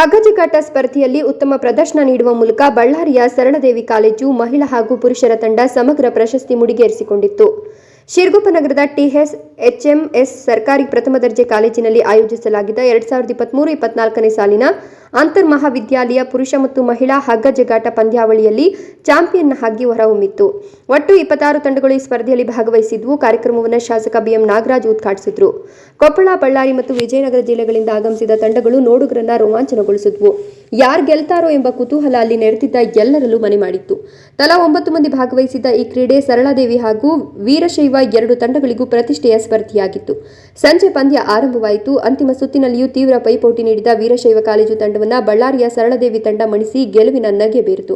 ಹಗ್ಗಜಗಾಟ ಸ್ಪರ್ಧೆಯಲ್ಲಿ ಉತ್ತಮ ಪ್ರದರ್ಶನ ನೀಡುವ ಮೂಲಕ ಬಳ್ಳಾರಿಯ ಸರಳದೇವಿ ಕಾಲೇಜು ಮಹಿಳಾ ಹಾಗೂ ಪುರುಷರ ತಂಡ ಸಮಗ್ರ ಪ್ರಶಸ್ತಿ ಮುಡಿಗೇರಿಸಿಕೊಂಡಿತ್ತು. ಶಿರಗುಪ್ಪ ನಗರದ ಟಿಎಸ್ ಎಚ್ಎಂಎಸ್ ಸರ್ಕಾರಿ ಪ್ರಥಮ ದರ್ಜೆ ಕಾಲೇಜಿನಲ್ಲಿ ಆಯೋಜಿಸಲಾಗಿದ್ದ ಎರಡ್ ಸಾವಿರದ ಇಪ್ಪತ್ಮೂರು ಇಪ್ಪತ್ನಾಲ್ಕನೇ ಸಾಲಿನ ಅಂತರ್ ಮಹಾವಿದ್ಯಾಲಯ ಪುರುಷ ಮತ್ತು ಮಹಿಳಾ ಹಗ್ಗ ಜಗಾಟ ಪಂದ್ಯಾವಳಿಯಲ್ಲಿ ಚಾಂಪಿಯನ್ ಆಗಿ ಹೊರಹೊಮ್ಮಿತ್ತು. ಒಟ್ಟು ಇಪ್ಪತ್ತಾರು ತಂಡಗಳು ಈ ಸ್ಪರ್ಧೆಯಲ್ಲಿ ಭಾಗವಹಿಸಿದ್ವು ಕಾರ್ಯಕ್ರಮವನ್ನು ಶಾಸಕ ಬಿಎಂ ನಾಗರಾಜ್ ಉದ್ಘಾಟಿಸಿದ್ರು. ಕೊಪ್ಪಳ, ಬಳ್ಳಾರಿ ಮತ್ತು ವಿಜಯನಗರ ಜಿಲ್ಲೆಗಳಿಂದ ಆಗಮಿಸಿದ ತಂಡಗಳು ನೋಡುಗರನ್ನ ರೋಮಾಂಚನಗೊಳಿಸಿದ್ವು. ಯಾರು ಗೆಲ್ತಾರೋ ಎಂಬ ಕುತೂಹಲ ಅಲ್ಲಿ ನೆರೆದಿದ್ದ ಎಲ್ಲರಲ್ಲೂ ಮನೆ ಮಾಡಿತ್ತು. ತಲಾ ಒಂಬತ್ತು ಮಂದಿ ಭಾಗವಹಿಸಿದ್ದ ಈ ಕ್ರೀಡೆ ಸರಳಾದೇವಿ ಹಾಗೂ ವೀರಶೈವ ಎರಡು ತಂಡಗಳಿಗೂ ಪ್ರತಿಷ್ಠೆಯ ಸ್ಪರ್ಧೆಯಾಗಿತ್ತು. ಸಂಜೆ ಪಂದ್ಯ ಆರಂಭವಾಯಿತು. ಅಂತಿಮ ಸುತ್ತಿನಲ್ಲಿಯೂ ತೀವ್ರ ಪೈಪೋಟಿ ನೀಡಿದ ವೀರಶೈವ ಕಾಲೇಜು ತಂಡವನ್ನ ಬಳ್ಳಾರಿಯ ಸರಳದೇವಿ ತಂಡ ಮಣಿಸಿ ಗೆಲುವಿನ ನಗೆ ಬೀರಿತು.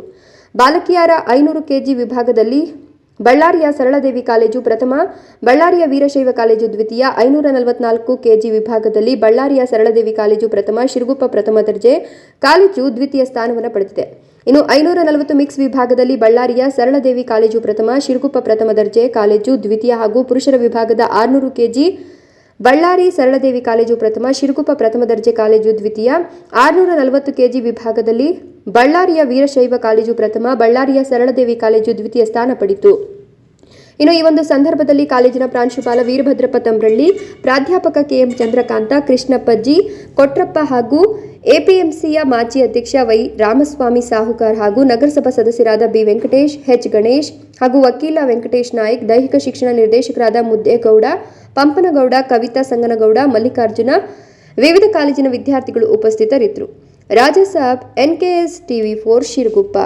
ಬಾಲಕಿಯರ ಐನೂರು ಕೆಜಿ ವಿಭಾಗದಲ್ಲಿ ಬಳ್ಳಾರಿಯ ಸರಳದೇವಿ ಕಾಲೇಜು ಪ್ರಥಮ, ಬಳ್ಳಾರಿಯ ವೀರಶೈವ ಕಾಲೇಜು ದ್ವಿತೀಯ, ಐನೂರ ನಲವತ್ನಾಲ್ಕು ಕೆಜಿ ವಿಭಾಗದಲ್ಲಿ ಬಳ್ಳಾರಿಯ ಸರಳದೇವಿ ಕಾಲೇಜು ಪ್ರಥಮ ಶಿರಗುಪ್ಪ ಪ್ರಥಮ ದರ್ಜೆ, ಕಾಲೇಜು ದ್ವಿತೀಯ ಸ್ಥಾನವನ್ನು ಪಡೆದಿದೆ. ಇನ್ನು ಐನೂರ ನಲವತ್ತು ಮಿಕ್ಸ್ ವಿಭಾಗದಲ್ಲಿ ಬಳ್ಳಾರಿಯ ಸರಳದೇವಿ ಕಾಲೇಜು ಪ್ರಥಮ ಶಿರಗುಪ್ಪ ಪ್ರಥಮ ದರ್ಜೆ, ಕಾಲೇಜು ದ್ವಿತೀಯ ಹಾಗೂ ಪುರುಷರ ವಿಭಾಗದ ಆರುನೂರು ಕೆಜಿ ಬಳ್ಳಾರಿ ಸರಳದೇವಿ ಕಾಲೇಜು ಪ್ರಥಮ, ಶಿರುಗುಪ್ಪ ಪ್ರಥಮ ದರ್ಜೆ ಕಾಲೇಜು ದ್ವಿತೀಯ ಆರುನೂರ ನಲವತ್ತು ಕೆಜಿ ವಿಭಾಗದಲ್ಲಿ ಬಳ್ಳಾರಿಯ ವೀರಶೈವ ಕಾಲೇಜು ಪ್ರಥಮ, ಬಳ್ಳಾರಿಯ ಸರಳದೇವಿ ಕಾಲೇಜು ದ್ವಿತೀಯ ಸ್ಥಾನ ಪಡೆಯಿತು. ಇನ್ನು ಈ ಒಂದು ಸಂದರ್ಭದಲ್ಲಿ ಕಾಲೇಜಿನ ಪ್ರಾಂಶುಪಾಲ ವೀರಭದ್ರಪ್ಪ ತಂಬ್ರಳ್ಳಿ, ಪ್ರಾಧ್ಯಾಪಕ ಕೆಎಂ ಚಂದ್ರಕಾಂತ, ಕೃಷ್ಣಪ್ಪ ಜಿ, ಕೊಟ್ರಪ್ಪ ಹಾಗೂ ಎಪಿಎಂಸಿಯ ಮಾಜಿ ಅಧ್ಯಕ್ಷ ವೈ ರಾಮಸ್ವಾಮಿ ಸಾಹುಕಾರ್ ಹಾಗೂ ನಗರಸಭಾ ಸದಸ್ಯರಾದ ಬಿ ವೆಂಕಟೇಶ್, ಹೆಚ್ ಗಣೇಶ್ ಹಾಗೂ ವಕೀಲ ವೆಂಕಟೇಶ್ ನಾಯಕ್, ದೈಹಿಕ ಶಿಕ್ಷಣ ನಿರ್ದೇಶಕರಾದ ಮುದ್ದೇಗೌಡ, ಪಂಪನಗೌಡ, ಕವಿತಾ ಸಂಗನಗೌಡ, ಮಲ್ಲಿಕಾರ್ಜುನ, ವಿವಿಧ ಕಾಲೇಜಿನ ವಿದ್ಯಾರ್ಥಿಗಳು ಉಪಸ್ಥಿತರಿದ್ದರು. Rajasab NKS TV four Siruguppa.